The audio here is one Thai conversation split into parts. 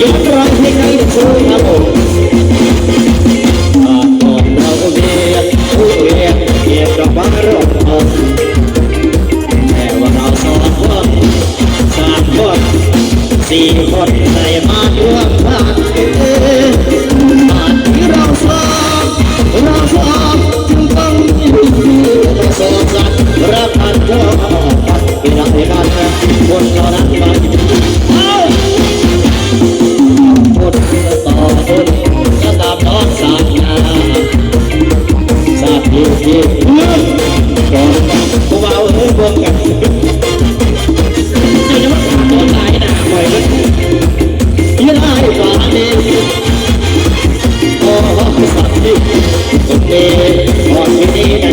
ยกร้องเพลงให้ช่วยครับผมอาตอนเราเรียกผู้เรียกเกียรติกับบ้านรอบองแต่ว่าเราสองคนสามคนสี่คนได้มาร่วมทา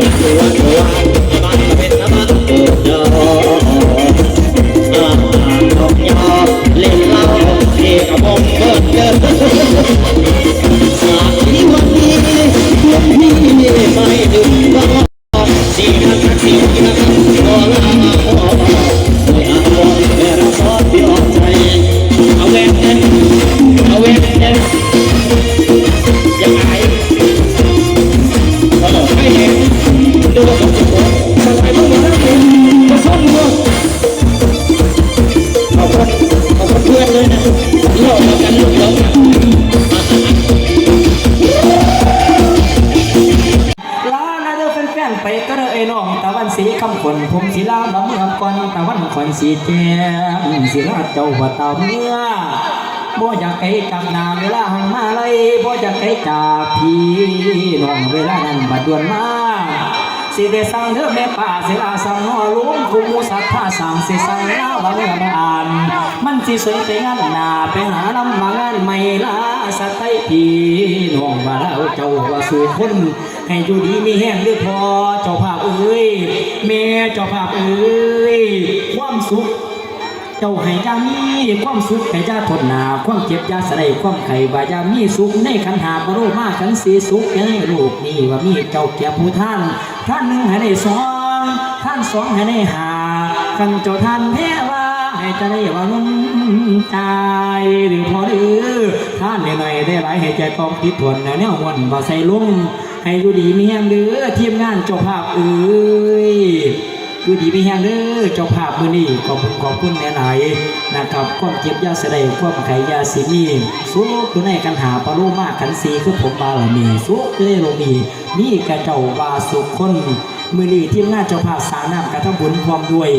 วกเป็น คนเพื่อนเลยนะเล่ามากันลูกเล่าลานาเด้อแฟนๆไปก็เด้อไอ้น้องตะวันสีคำคนผมสีลาบำเมืองก่อนตะวันคอนสีแจ่มสีลาเจ้าหัวตาเมื่อบ่อยากไกลจากนาเวลาหังมาไลยบ่อยากไกลจากพี่น้องเวลานั้นบัดด่วนมา สิได้สั่งเด้อแม่ป่าสิลาสั่งนอลุงคุมูสัทธาสังสิสั่งลาว่าเมื่อมาอ่านมันสิสวยไปงานหนาไปหาลำมางานไม่ลาสัตไตพี่น้องว่าแล้วเจ้าว่าสู่คนให้อยู่ดีมีแห้งด้วยพอเจ้าภาพเอ้ยแม่เจ้าภาพเอ้ยความสุขเจ้าให้ยามีความสุขให้ยาทนหนาความเจ็บยาสะไดความไข่บายามีสุขในขันหาบรุมาขันสีสุขในโลกนี้ว่ามีเจ้าเกียรผู้ท่าน ท่านหนึ่งให้ได้สองท่านสองให้ได้หาขันเจ้าท่านแพ้ว่าให้จะได้ว่านุ่นใจหรือพอดื้อท่านหน่อยได้หลายให้ใจกองพิดทวนแนวแนววันบ่ใส่ลุ่มให้อยู่ดีมีแห้งเด้อทีมงานเจ้าภาพเอ้ย คือดีไมีแห้งเด้อเจ้าภาพมือนี้ขอบคุณขอบคุณหลายนะครับความเจ็บยาเสดงความไขยาสิมีสุขอยู่ในกันหาปะโลมากขันสีคือผมบาลมีสุขเลโลมีมีกระเจ้าวาสุขคนมือนี้ทีมงานเจ้าภาพสาน้ำกระทำบุญพร้อมด้วย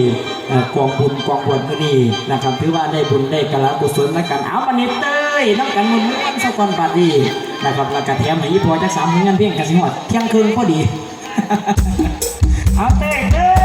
กองบุญกองบวชมือนี้นะครับถือว่าได้บุญได้กระกุศลและกันเอาบันนี้เต้ยน้ำกันมันมันสักวันบาดีนะครับแล้วก็แถมให้อีพอจักสามห้อเงินเพียงกันสิฮอดเที่ยงคืนพอดีเอาเต้ยเต้ย